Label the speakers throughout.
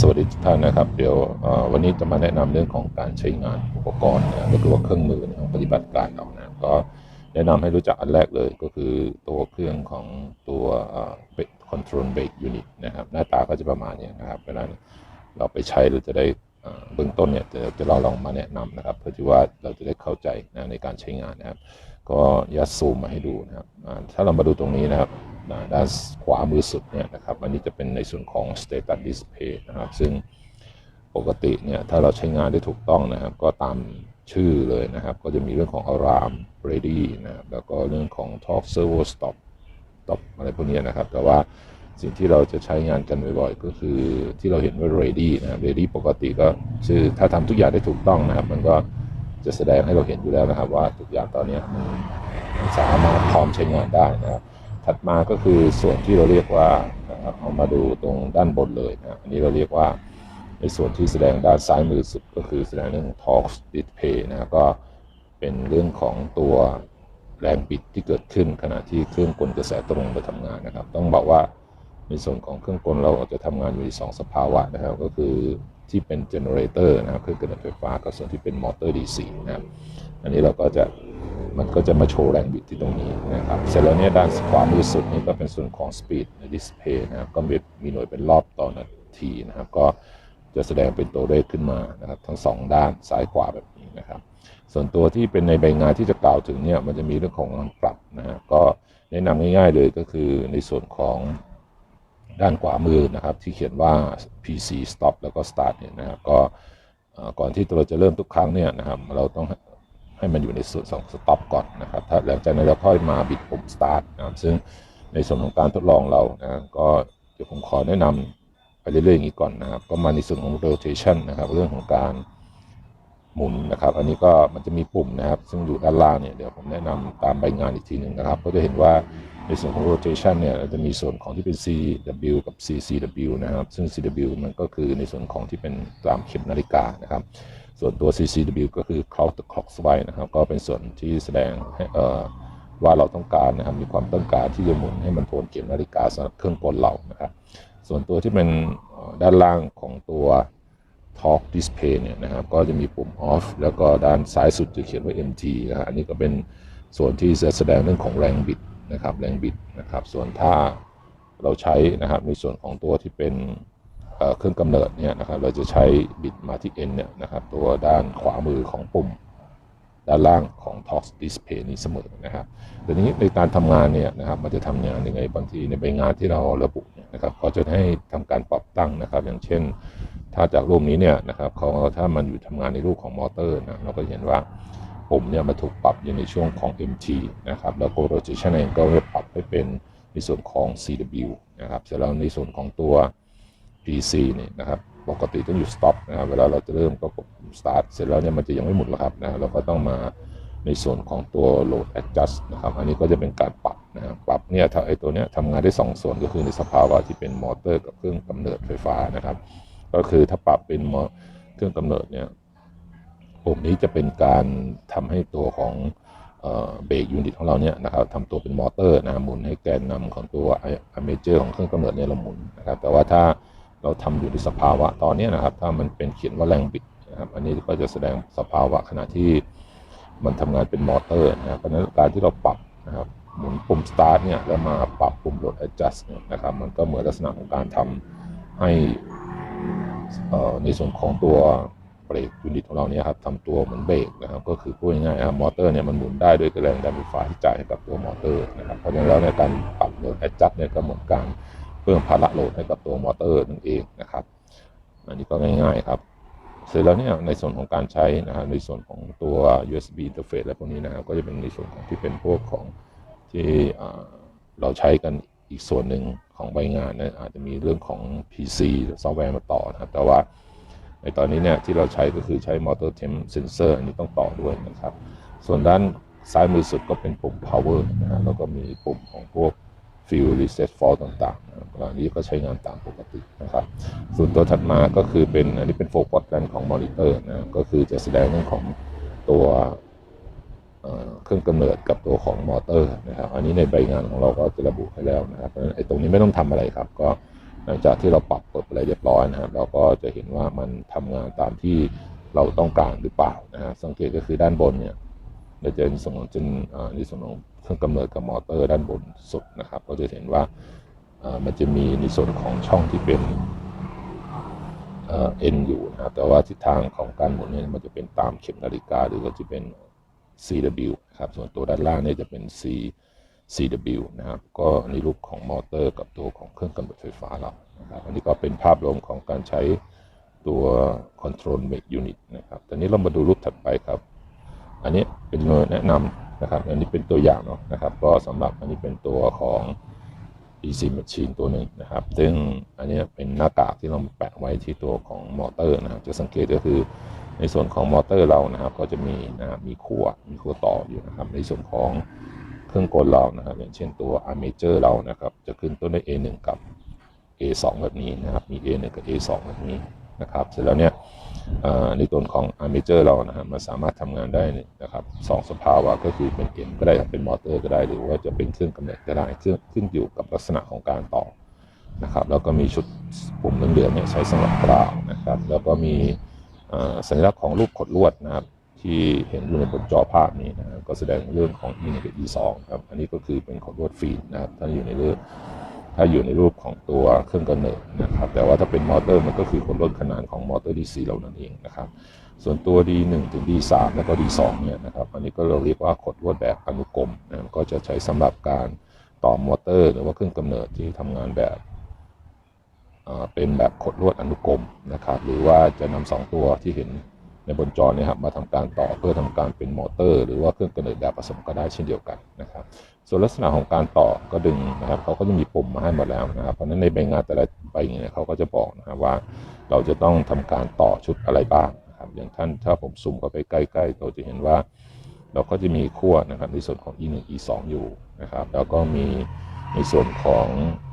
Speaker 1: สวัสดีทุกท่านนะครับ เดี๋ยววันนี้จะมาแนะนำเรื่องของการใช้งานอุปกรณ์นะก็คือว่าเครื่องมือของปฏิบัติการเรานะก็แนะนำให้รู้จักอันแรกเลยก็คือตัวเครื่องของตัวคอนโทรลเบรกยูนิตนะครับ หน้าตาก็จะประมาณนี้นะครับเวลาเราไปใช้เราจะได้เอ่อเบื้องต้นเนี่ยจะจะเราลองมาแนะนำนะครับ เพื่อที่ว่าเราจะได้เข้าใจนะในการใช้งานนะครับ ก็ยัดซูมมาให้ดูนะครับถ้าเรามาดูตรงนี้นะครับด้านขวามือสุดเนี่ยนะครับ อันนี้จะเป็นในส่วนของ status display นะครับ ซึ่งปกติเนี่ยถ้าเราใช้งานได้ถูกต้องนะครับ ก็ตามชื่อเลยนะครับ ก็จะมีเรื่องของ alarm ready นะครับแล้วก็เรื่องของ talk servo stop stop อะไรพวกนี้นะครับ แต่ว่าสิ่งที่เราจะใช้งานกันบ่อยๆ ก็คือที่เราเห็นว่า ready นะครับ ready ปกติก็ชื่อถ้าทำทุกอย่างได้ถูกต้องนะครับ มันก็ จะแสดงให้เราเห็นอยู่แล้วนะครับ ว่าทุกอย่างตอนนี้มันสามารถพร้อมใช้งานได้นะครับถัดมาก็คือส่วนที่เราเรียกว่านะครับเอามาดูตรงด้านบนเลยนะครับอันนี้เราเรียกว่าในส่วนที่แสดงด้านซ้ายมือสุดก็คือแสดงเรื่อง Torx Display นะครับก็เป็นเรื่องของตัวแรงบิดที่เกิดขึ้นขณะที่เครื่องกลกระแสตรงไปทำงานนะครับ ต้องบอกว่าในส่วนของเครื่องกลเราจะทำงานอยู่ในสองสภาวะนะครับ ก็คือ ที่เป็นเจเนอเรเตอร์นะครับคือกระแสไฟฟ้ากับส่วนที่เป็นมอเตอร์ DC นะครับอันนี้เราก็จะมันก็จะมาโชว์แรงบิดที่ตรงนี้นะครับ เสร็จแล้วเนี่ยด้านขวามือสุดนี่ก็เป็นส่วนของ speed ใน display นะครับ ก็มีมีหน่วยเป็นรอบต่อนาทีนะครับ ก็จะแสดงเป็นตัวเลขขึ้นมานะครับ ทั้งสองด้านซ้ายขวาแบบนี้นะครับ ส่วนตัวที่เป็นในใบงานที่จะกล่าวถึงเนี่ยมันจะมีเรื่องของการปรับนะฮะก็แนะนำง่ายๆเลยก็คือในส่วนของ ด้านขวามือนะครับที่เขียนว่า PC stop แล้วก็ start เนี่ยนะครับก็ก่อนที่เราจะเริ่มทุกครั้งเนี่ยนะครับเราต้องให้มันอยู่ในส่วนของสต็อปก่อนนะครับถ้าหลังจากนั้นเราค่อยมาบิดปุ่ม start นะครับซึ่งในส่วนของการทดลองเรานะก็เดี๋ยวผมขอแนะนำไปเรื่อยๆอย่างนี้ก่อนนะครับก็มาในส่วนของ rotation นะครับเรื่องของการหมุนนะครับอันนี้ก็มันจะมีปุ่มนะครับ ซึ่งอยู่ด้านล่างเนี่ยเดี๋ยวผมแนะนำตามใบงานอีกทีหนึ่งนะครับ ก็จะเห็นว่า ในส่วนของ rotation เนี่ยเราจะมีส่วนของที่เป็น CW กับ CCW นะครับ ซึ่ง CW มันก็คือในส่วนของที่เป็นตามเข็มนาฬิกานะครับ ส่วนตัว CCW ก็คือ Clock the Clock Swipe นะครับ ก็เป็นส่วนที่แสดงให้เอ่อว่าเราต้องการนะครับ มีความต้องการที่จะหมุนให้มันทนเข็มนาฬิกาสำหรับเครื่องกลเรานะครับ ส่วนตัวที่เป็นด้านล่างของตัว Talk Display เนี่ยนะครับ ก็จะมีปุ่ม Off แล้วก็ด้านซ้ายสุดจะเขียนว่า MT นะครับอันนี้ก็เป็นส่วนที่จะแสดงเรื่องของแรงบิด นะครับแรงบิดนะครับส่วนถ้าเราใช้นะครับในส่วนของตัวที่เป็นเครื่องกำเนิดเนี่ยนะครับเราจะใช้บิดมาที่ N เนี่ยนะครับตัวด้านขวามือของปุ่ม ด้านล่างของ Talk Display นี้เสมอนะครับทีนี้ในการทำงานเนี่ยนะครับมันจะทำงานยังไงบางทีในใบงานที่เราระบุเนี่ยนะครับเขาจะให้ทำการปรับตั้งนะครับ อย่างเช่น ถ้าจากรูปนี้เนี่ยนะครับเขาถ้ามันอยู่ทำงานในรูปของมอเตอร์นะเราก็เห็นว่า มเนี่ยมันถูกปรับอยู่ในช่วงของ MT นะครับแล้วก็ rotation เองก็ปรับให้เป็นในส่วนของ CW นะครับเสร็จแล้วในส่วนของตัว PC เนี่ยนะครับปกติต้องอยู่ stop นะครับเวลาเราจะเริ่มก็กดปุ่ม start เสร็จแล้วเนี่ยมันจะยังไม่หมุนหรอกครับนะเราก็ต้องมาในส่วนของตัว load adjust นะครับอันนี้ก็จะเป็นการปรับนะปรับเนี่ยถ้าไอตัวเนี้ยทำงานได้สองส่วนก็คือในสภาวะที่เป็นมอเตอร์กับเครื่องกำเนิดไฟฟ้านะครับ ก็คือถ้าปรับเป็นมอเครื่องกำเนิดเนี่ย ปุ่มนี้จะเป็นการทำให้ตัวของเบรกยูนิตของเราเนี่ยนะครับทำตัวเป็นมอเตอร์นะหมุนให้แกนนำของตัวอเมเจอร์ของเครื่องกำเนิดเนี่ยเราหมุนนะครับแต่ว่าถ้าเราทำอยู่ในสภาวะตอนนี้นะครับ ถ้ามันเป็นเขียนว่าแรงบิดนะครับอันนี้ก็จะแสดงสภาวะขณะที่มันทำงานเป็นมอเตอร์นะครับเพราะฉะนั้นการที่เราปรับนะครับหมุนปุ่ม start เนี่ยแล้วมาปรับปุ่ม load adjust เนี่ยนะครับมันก็เหมือนลักษณะของการทำให้ในส่วนของตัว รกยูนิตของเราเนี่ยครับทำตัวเหมือนเบรกนะครับ ก็คือพูดง่ายๆครับมอเตอร์เนี่ยมันหมุนได้ด้วยแรงดันไฟฟ้าที่จ่ายให้กับตัวมอเตอร์นะครับเพราะฉะนั้นแล้วในการปรับโหลดแอดจัดเนี่ยก็เหมือนการเพิ่มภาระโหลดให้กับตัวมอเตอร์นั่นเองนะครับอันนี้ก็ง่ายๆครับ เสร็จแล้วเนี่ยในส่วนของการใช้นะครับในส่วนของตัว USB interface และพวกนี้นะครับก็จะเป็นในส่วนของที่เป็นพวกของที่เราใช้กันอีกส่วนหนึ่งของใบงานนะอาจจะมีเรื่องของ PC ซอฟต์แวร์มาต่อนะครับแต่ว่า ในตอนนี้เนี่ยที่เราใช้ก็คือใช้ Motor Temp Sensor อันนี้ต้องต่อด้วยนะครับ ส่วนด้านซ้ายมือสุดก็เป็นปุ่ม power นะฮะแล้วก็มีปุ่มของพวก fuel reset fault ต่างๆอันนี้ก็ใช้งานตามปกตินะครับ ส่วนตัวถัดมาก็คือเป็นอันนี้เป็นโฟกัสกันของมอนิเตอร์นะก็คือจะแสดงเรื่องของตัวเครื่องกำเนิดกับตัวของมอเตอร์นะครับ อันนี้ในใบงานของเราก็จะระบุให้แล้วนะครับไอ้ตรงนี้ไม่ต้องทำอะไรครับ ก็ หลังจากที่เราปรับเปิดอะไรเรียบร้อยนะครับเราก็จะเห็นว่ามันทำงานตามที่เราต้องการหรือเปล่านะฮะสังเกตก็คือด้านบนเนี่ยเราจะในส่วนของจนในส่วนของเครื่องกำเนิดกับมอเตอร์ด้านบนสุดนะครับ ก็จะเห็นว่ามันจะมีในส่วนของช่องที่เป็นเอ็นอยู่นะครับแต่ว่าทิศทางของการหมุนเนี่ยมันจะเป็นตามเข็มนาฬิกาหรือว่าจะเป็น CW ครับส่วนตัวด้านล่างเนี่ยจะเป็น C CW นะครับก็ในรูปของมอเตอร์กับตัวของเครื่องกำเนิดไฟฟ้าเรานะครับอันนี้ก็เป็นภาพรวมของการใช้ตัว Control Make Unit นะครับตอนนี้เรามาดูรูปถัดไปครับ อันนี้เป็นแนะนำนะครับ อันนี้เป็นตัวอย่างเนาะนะครับ ก็สำหรับอันนี้เป็นตัวของ DC Machine ตัวหนึ่งนะครับ ซึ่งอันนี้เป็นหน้ากากที่เราแปะไว้ที่ตัวของมอเตอร์นะครับ จะสังเกตก็คือในส่วนของมอเตอร์เรานะครับ ก็จะมีนะครับมีขั้วมีขั้วต่ออยู่นะครับ ในส่วนของ เครื่องกลเรานะครับอย่างเช่นตัว Armature เรานะครับ จะขึ้นต้นด้วย A1 กับ A2 แบบนี้นะครับ มี A1 กับ A2 แบบนี้นะครับ เสร็จแล้วเนี่ยในตัวของ Armature เรานะครับมันสามารถทำงานได้นะครับสองสภาวะก็คือเป็น M ก็ได้เป็นมอเตอร์ก็ได้ หรือว่าจะเป็นเครื่องกำเนิดก็ได้เครื่งขึ้นอยู่กับลักษณะของการต่อนะครับ แล้วก็มีชุดปุ่มเหลืองๆเนี่ยใช้สำหรับกราวนะครับ แล้วก็มีสัญลักษณ์ของรูปขดลวดนะครับ ที่เห็นอยู่ในบนจอภาพนี้นะครับก็แสดงเรื่องของ E 1กับ E 2ครับอันนี้ก็คือเป็นขดลวดฟีดนะครับถ้าอยู่ในรูปถ้าอยู่ในรูปของตัวเครื่องกำเนิดนะครับ แต่ว่าถ้าเป็นมอเตอร์มันก็คือขดลวดขนานของมอเตอร์ DC เรานั่นเองนะครับ ส่วนตัว D1 ถึง D3 แล้วก็ D2 เนี่ยนะครับ อันนี้ก็เราเรียกว่าขดลวดแบบอนุกรมนะก็จะใช้สำหรับการต่อมอเตอร์ หรือว่าเครื่องกำเนิดที่ทำงานแบบเป็นแบบขดลวดอนุกรมนะครับ หรือว่าจะนำสองตัวที่เห็น ในบนจอเนี่ยครับมาทำการต่อเพื่อทำการเป็นมอเตอร์ หรือว่าเครื่องกำเนิดแบบผสมก็ได้เช่นเดียวกันนะครับส่วนลักษณะของการต่อก็ดึงนะครับเขาก็จะมีปุ่มมาให้หมดแล้วนะครับเพราะนั้นในใบงานแต่ละใบเนี่ยเขาก็จะบอกนะครับว่า เราจะต้องทำการต่อชุดอะไรบ้างนะครับอย่างท่านถ้าผมซูมเข้าไปใกล้ๆเราจะเห็นว่า เราก็จะมีขั้วนะครับในส่วนของ E1 E2 อยู่นะครับแล้วก็มีในส่วนของ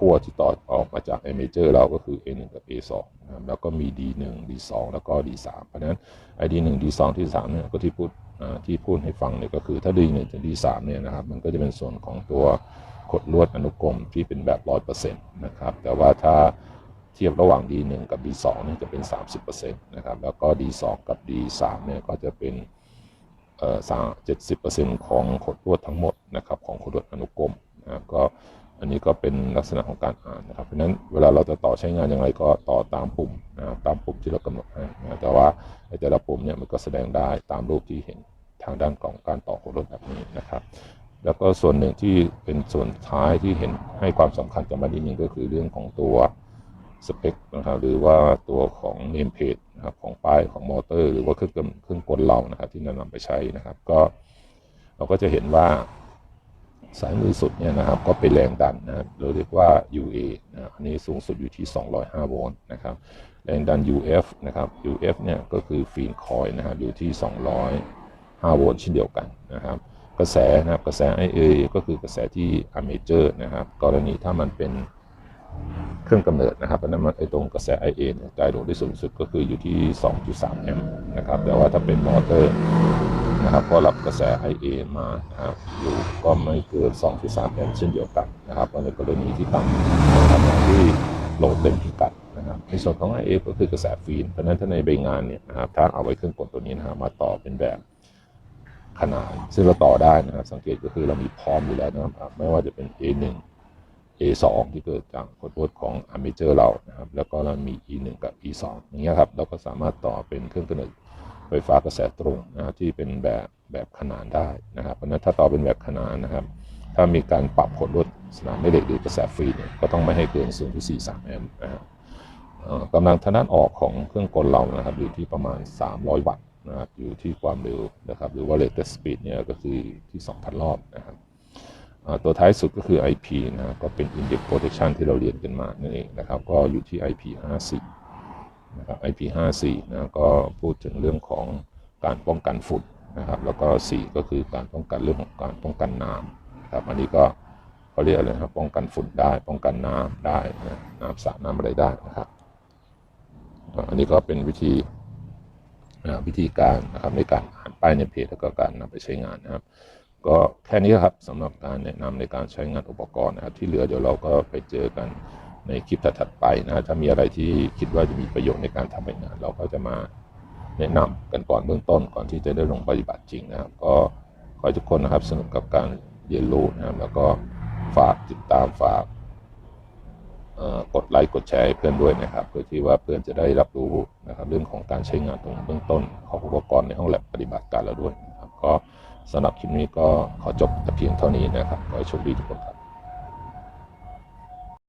Speaker 1: ขั้วที่ต่อออกมาจาก a m a g e r เราก็คือ A1 กับ A2 นะครับแล้วก็มี D1 D2 แล้วก็ D3 เพราะฉะนั้นไอ้ D1 D2 D3 เนี่ยก็ที่พูดที่พูดให้ฟังเนี่ยก็คือถ้า D1 ถึง D3 เนี่ยนะครับมันก็จะเป็นส่วนของตัวขดลวดอนุกรมที่เป็นแบบ 100%นะครับแต่ว่าถ้าเทียบระหว่าง D1 กับ D2 เนี่ยจะเป็น 30%นะครับแล้วก็ D2 กับ D3 เนี่ยก็จะเป็นเอ่อสามเจ็ดสิบเปอร์เซ็นต์ของขดลวดทั้งหมดนะครับของขดลวดอนุกรมนะก็ อันนี้ก็เป็นลักษณะของการอ่านนะครับ เพราะนั้นเวลาเราจะต่อใช้งานอย่างไรก็ต่อตามปุ่มนะครับตามปุ่มที่เรากำหนดให้นะแต่ว่าแต่ละปุ่มเนี่ยมันก็แสดงได้ตามรูปที่เห็นทางด้านของการต่อขดลวดแบบนี้นะครับ แล้วก็ส่วนหนึ่งที่เป็นส่วนท้ายที่เห็นให้ความสำคัญกับมันนิดนึงก็คือเรื่องของตัวสเปคนะครับหรือว่าตัวของเนมเพจนะครับของป้ายของมอเตอร์ หรือว่าเครื่องกลเครื่องกลเรานะครับที่นำไปใช้นะครับ ก็เราก็จะเห็นว่า สายมือสุดเนี่ยนะครับก็เป็นแรงดันนะครับเราเรียกว่า UA นะอันนี้สูงสุดอยู่ที่ 205 โวลต์นะครับแรงดัน UF นะครับ UF เนี่ยก็คือฟีนคอยนะครับอยู่ที่ 205 โวลต์เช่นเดียวกันนะครับกระแสนะครับกระแส IA ก็คือกระแสที่ Armature นะครับกรณีถ้ามันเป็นเครื่องกำเนิดนะครับอันนั้นไอตรงกระแส IA เนี่ยจ่ายโดดได้สูงสุดก็คืออยู่ที่ 2.3 แอมป์นะครับแต่ว่าถ้าเป็นมอเตอร์ นะครับก็รับกระแส IA มานะครับอยู่ก็ไม่เกิน2.3แอมป์เช่นเดียวกันนะครับในกรณีที่ต่ำทำงานที่โหลดเต็มพิกัดนะครับในส่วนของ IA ก็คือกระแสฟีนเพราะนั้นถ้าในใบงานเนี่ยนะครับถ้าเอาไว้เครื่องกลตัวนี้นะครับมาต่อเป็นแบบขนาด ซึ่งเราต่อได้นะครับ สังเกตก็คือเรามีพร้อมอยู่แล้วนะครับ ไม่ว่าจะเป็น A1 A2 ที่เกิดจากขดลวดของ Armature เรานะครับแล้วก็เรามี E1 กับ E2 อย่างเงี้ยครับเราก็สามารถต่อเป็นเครื่องกำเนิด ไฟฟ้ากระแสตรงนะที่เป็นแบบแบบขนานได้นะครับ เพราะฉะนั้นถ้าต่อเป็นแบบขนานนะครับ ถ้ามีการปรับขดลดสนามแม่เหล็กหรือกระแสฟรีเนี่ยก็ต้องไม่ให้เกิน0.43 แอมป์นะครับกำลังทางด้านออกของเครื่องกลเรานะครับอยู่ที่ประมาณ 300 วัตต์นะครับอยู่ที่ความเร็วนะครับหรือว่า rated speed เนี่ยก็คือที่ 2,000 รอบนะครับตัวท้ายสุดก็คือ IP นะครับก็เป็น index protection ที่เราเรียนกันมานั่นเองนะครับ ก็อยู่ที่ IP 54 นะครับ IP 54 นะก็พูดถึงเรื่องของการป้องกันฝุ่นนะครับ แล้วก็ 4 ก็คือการป้องกันเรื่องของการป้องกันน้ำนะครับ อันนี้ก็เขาเรียกอะไรครับป้องกันฝุ่นได้ ป้องกันน้ำได้นะน้ำสาดน้ำอะไรได้นะครับ อันนี้ก็เป็นวิธีวิธีการนะครับในการอ่านป้ายในเพจแล้วก็การนำไปใช้งานนะครับ ก็แค่นี้ครับสำหรับการแนะนำในการใช้งานอุปกรณ์นะครับ ที่เหลือเดี๋ยวเราก็ไปเจอกัน ในคลิปถัดๆไปนะถ้ามีอะไรที่คิดว่าจะมีประโยชน์ในการทำให้งานเราก็จะมาแนะนำกันก่อนเบื้องต้นก่อนที่จะได้ลงปฏิบัติจริงนะครับ ก็ขอให้ทุกคนนะครับสนุกกับการเรียนรู้นะครับแล้วก็ฝากติดตามฝากกดไลค์กดแชร์ให้เพื่อนด้วยนะครับ เพื่อที่ว่าเพื่อนจะได้รับรู้นะครับ เรื่องของการใช้งานตรงเบื้องต้นของอุปกรณ์ในห้องแลบปฏิบัติการเราด้วยนะครับ ก็สำหรับคลิปนี้ก็ขอจบแต่เพียงเท่านี้นะครับขอให้โชคดีทุกคนครับ